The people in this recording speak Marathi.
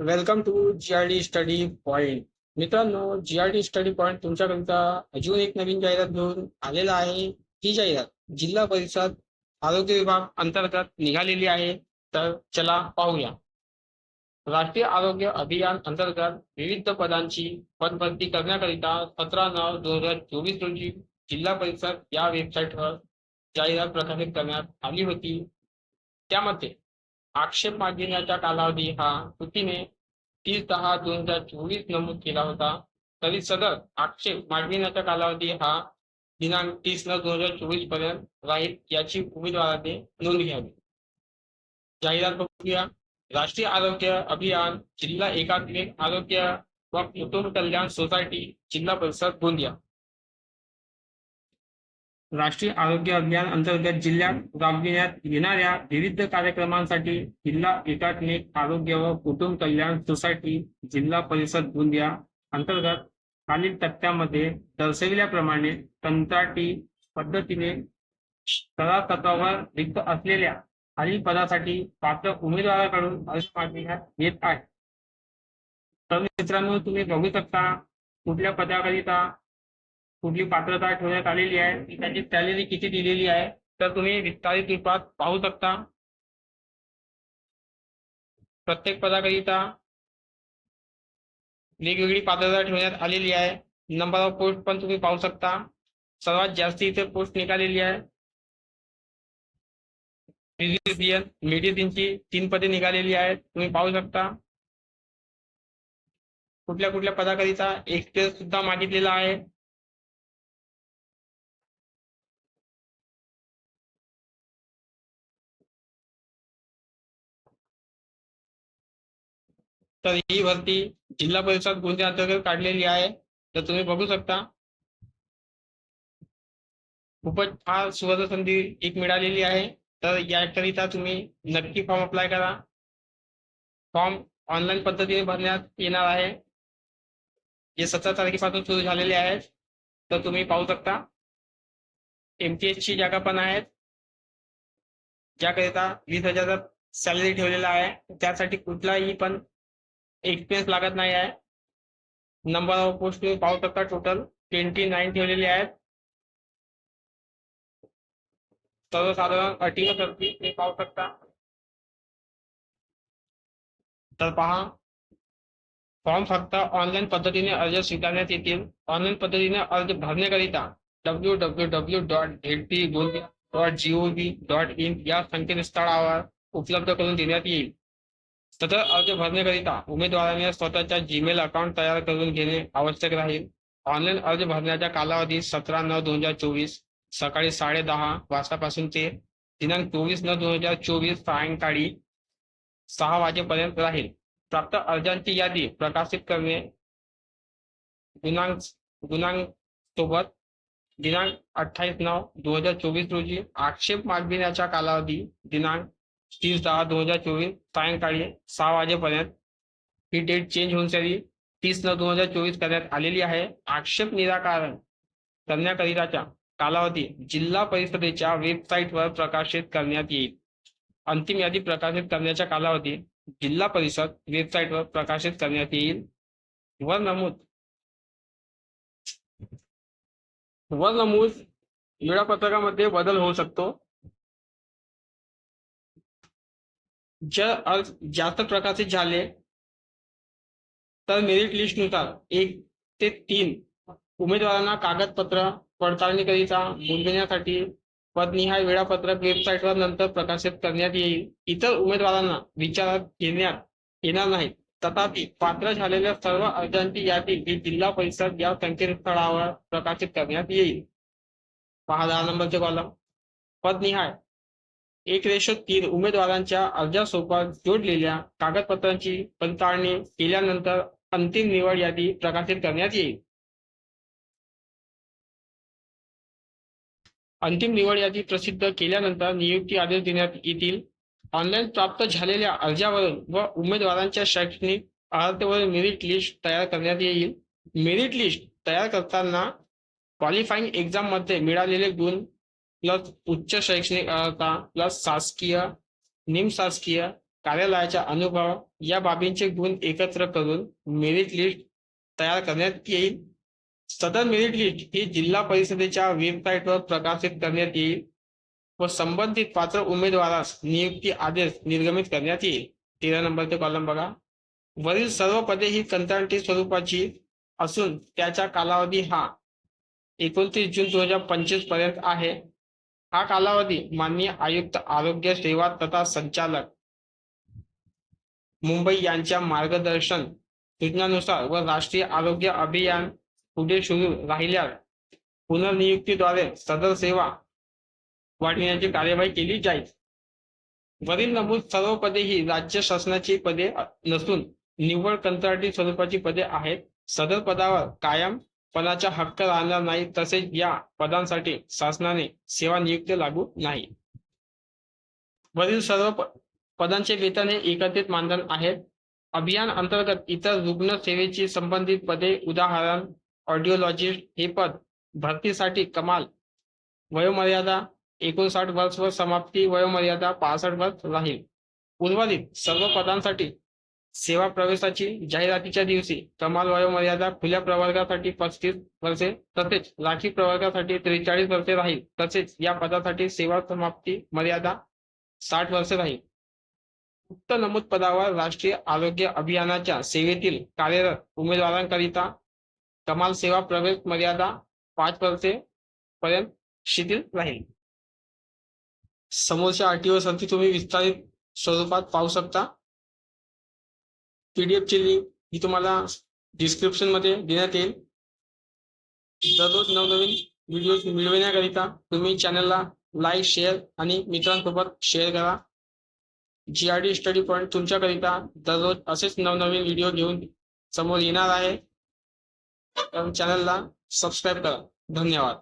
Welcome to GRD study point मित्रांनो जीआरडी स्टडी पॉईंट तुमच्याकरिता अजून एक नवीन जाहिरात घेऊन आलेला आहे. ही जाहिरात जिल्हा परिषद आरोग्य विभाग अंतर्गत निघालेली आहे. तर चला पाहूया. राष्ट्रीय आरोग्य अभियान अंतर्गत विविध पदांची पदभरती करण्याकरिता सतरा नऊ दोन हजार चोवीस रोजी जिल्हा परिषद या वेबसाईटवर जाहिरात प्रकाशित करण्यात आली होती. त्यामध्ये आक्षेप मागविण्याचा कालावधी हा कृतीने तीस दहा दोन हजार चोवीस नमूद केला होता. तरी सदर आक्षेप मागविण्याचा कालावधी हा दिनांक तीस न दोन हजार चोवीसपर्यंत राहील याची उमेदवाराने नोंद घ्यावी. जाहिरात बघूया. राष्ट्रीय आरोग्य अभियान जिल्हा एकात्मिक आरोग्य व कुटुंब कल्याण सोसायटी जिल्हा परिषद गोंदिया. राष्ट्रीय आरोग्य अभियान अंतर्गत जिल्ह्यात राबविण्यात येणाऱ्या विविध कार्यक्रमांसाठी जिल्हा एकात्मिक आरोग्य व कुटुंब कल्याण सोसायटी जिल्हा परिषद गोंदिया अंतर्गत खालील तक्त्यामध्ये दर्शविल्याप्रमाणे कंत्राटी पद्धतीने तत्वावर रिक्त असलेल्या खालील पदासाठी पात्र उमेदवाराकडून अर्ज मागविण्यात येत आहे. तर मित्रांनो तुम्ही बघू शकता कुठल्या पदाकरिता कुठली पात्रता ठेवण्यात आलेली आहे आणि त्याची सॅलरी किती दिलेली आहे, तर तुम्ही विस्तारित रूपात पाहू शकता. प्रत्येक पदाकरिता वेगवेगळी पात्रता आहे. नंबर ऑफ़ पोस्ट पण तुम्ही पाहू शकता. सर्वात जास्त इथे पोस्ट निघालेली आहे. फिजिशियन मेडिसिनची तीन पदे निघालेली आहेत, तुम्ही पाहू शकता. कुठल्या कुठल्या पदाकरिता एक्सप्रेस सुद्धा मागितलेला आहे. तर ही भरती जिल्हा परिषद गोंदिया अंतर्गत काढलेली आहे, तर तुम्ही बघू शकता. खूपच फार सुवर्ण संधी एक मिळालेली आहे. तर याकरिता तुम्ही नक्की फॉर्म अप्लाय करा. फॉर्म ऑनलाईन पद्धतीने भरण्यात येणार आहे. जे सतरा तारखेपासून सुरू झालेले आहेत, तर तुम्ही पाहू शकता. एमटीएस ची जागा पण आहेत. ज्याकरिता वीस हजाराचा सॅलरी ठेवलेला आहे. त्यासाठी कुठलाही पण एक्सपिरियन्स लागत नाही आहे. नंबर ऑफ पोस्ट तुम्ही पाहू शकता टोटल ट्वेंटी नाईन ठेवलेले आहेत. सर्वसाधारण अटी व शर्ती तुम्ही पाहू शकता. तर पहा फॉर्म फक्त ऑनलाईन पद्धतीने अर्ज स्वीकारण्यात येतील. ऑनलाईन पद्धतीने अर्ज भरण्याकरिता W W W dot L T Gondia dot gov dot in या संकेतस्थळावर उपलब्ध करून देण्यात येईल. सदर अर्ज भरण्याकरिता उमेदवाराने स्वतःचा जीमेल अकाउंट तयार करून घेणे आवश्यक राहील. ऑनलाईन अर्ज भरण्याचा कालावधी सतरा नऊ दोन हजार चोवीस सकाळी साडे दहा वाजतापासून ते दिनांक चोवीस नऊ दोन हजार चोवीस सायंकाळी सहा वाजेपर्यंत राहील. प्राप्त अर्जांची यादी प्रकाशित करणे गुणांक गुणांक सोबत दिनांक अठ्ठावीस नऊ दोन हजार चोवीस रोजी आक्षेप मागविण्याचा कालावधी दिनांक तीस दहा दोन हजार चोवीस सायंकाळी सहा वाजेपर्यंत. ही डेट चेंज होऊन सरी. तीस नऊ दोन हजार चोवीस करण्यात आलेली आहे. आक्षेप निराकरण करण्याकरिताच्या कालावधी जिल्हा परिषदेच्या वेबसाईटवर प्रकाशित करण्यात येईल. अंतिम यादी प्रकाशित करण्याच्या कालावधी जिल्हा परिषद वेबसाईटवर प्रकाशित करण्यात येईल. वर नमूद. वर नमूद. वेळापत्रकामध्ये बदल होऊ शकतो. जर अर्ज जास्त प्रकारचे झाले तर मेरिट लिस्टनुसार एक ते तीन उमेदवारांना कागदपत्र पडताळणीकरिता बोलविण्यासाठी पदनिहाय वेळापत्रक वेबसाईटवर नंतर प्रकाशित करण्यात येईल. इतर उमेदवारांना विचारात घेण्यात येणार नाही तथापि पात्र झालेल्या सर्व अर्जांची यादी ही जिल्हा परिषद या संकेतस्थळावर प्रकाशित करण्यात येईल. पहा दहा नंबरचे कॉलम पदनिहाय एक रेशो तीन उमेदवारांच्या अर्जासोबत जोडलेल्या कागदपत्रांची पडताळणी केल्यानंतर अंतिम निवड यादी प्रकाशित करण्यात येईल. अंतिम निवड यादी प्रसिद्ध केल्यानंतर नियुक्ती आदेश देण्यात येतील. ऑनलाईन प्राप्त झालेल्या अर्जावरून व उमेदवारांच्या शैक्षणिक अर्हतेवरून मेरिट लिस्ट तयार करण्यात येईल. मेरिट लिस्ट तयार करताना क्वालिफाईंग एक्झाममध्ये मिळालेले गुण प्लस उच्च शैक्षणिक अर्हता प्लस शासकीय निमशासकीय कार्यालयाचा अनुभव या बाबींचे गुण एकत्र करून मेरिट लिस्ट तयार करण्यात येईल. सदर मेरिट लिस्ट ही जिल्हा परिषदेच्या वेबसाईटवर प्रकाशित करण्यात येईल व संबंधित पात्र उमेदवारास नियुक्ती आदेश निर्गमित करण्यात येईल. तेरा नंबरचे कॉलम बघा. वरील सर्व पदे ही कंत्राटी स्वरूपाची असून त्याचा कालावधी हा एकोणतीस जून दोन हजार पंचवीसपर्यंत आहे. हा कालावधी माननीय आयुक्त आरोग्य सेवा तथा संचालक मुंबई यांच्या मार्गदर्शन सूचनानुसार व राष्ट्रीय आरोग्य अभियान पुढे सुरू राहिल्यास पुनर्नियुक्तीद्वारे सदर सेवा वाढविण्याची कार्यवाही केली जाईल. वरील नमूद सर्व पदे ही राज्य शासनाची पदे नसून निव्वळ कंत्राटी स्वरूपाची पदे आहेत. सदर पदावर कायम पदाचा हक्क राहणार नाही तसेच या पदांसाठी शासनाने सेवा नियुक्ती लागू नाही. वरील सर्व पदांचे वेतन हे एकत्रित मानधन आहेत. अभियान अंतर्गत इतर रुग्ण सेवेची संबंधित पदे उदाहरण ऑडिओलॉजिस्ट हे पद भरतीसाठी कमाल. वयोमर्यादा एकोणसाठ वर्ष व समाप्ती वयोमर्यादा पासष्ट वर्ष राहील. उर्वरित सर्व पदांसाठी सेवा प्रवेशाची जाहिरातीच्या दिवशी कमाल वयोमर्यादा खुल्या प्रवर्गासाठी पस्तीस वर्षे तसेच राखी प्रवर्गासाठी त्रेचाळीस वर्षे राहील. तसेच या पदासाठी सेवा समाप्ती मर्यादा साठ वर्षे राहील. उक्त नमूद पदावर राष्ट्रीय आरोग्य अभियानाच्या सेवेतील कार्यरत उमेदवारांकरिता कमाल सेवा प्रवेश मर्यादा पाच वर्षे पर्यंत शिथिल राहील. समोरच्या अटीवरसाठी तुम्ही विस्तारित स्वरूपात पाहू शकता. पीडीएफची लिंक ही तुम्हाला डिस्क्रिप्शनमध्ये देण्यात येईल. दररोज नवनवीन व्हिडिओ मिळविण्याकरिता तुम्ही चॅनलला लाईक शेअर आणि मित्रांसोबत शेअर करा. G R D study point तुमच्याकरिता दररोज असेच नवनवीन व्हिडिओ घेऊन समोर येणार आहे. तर चॅनलला सबस्क्राईब करा. धन्यवाद.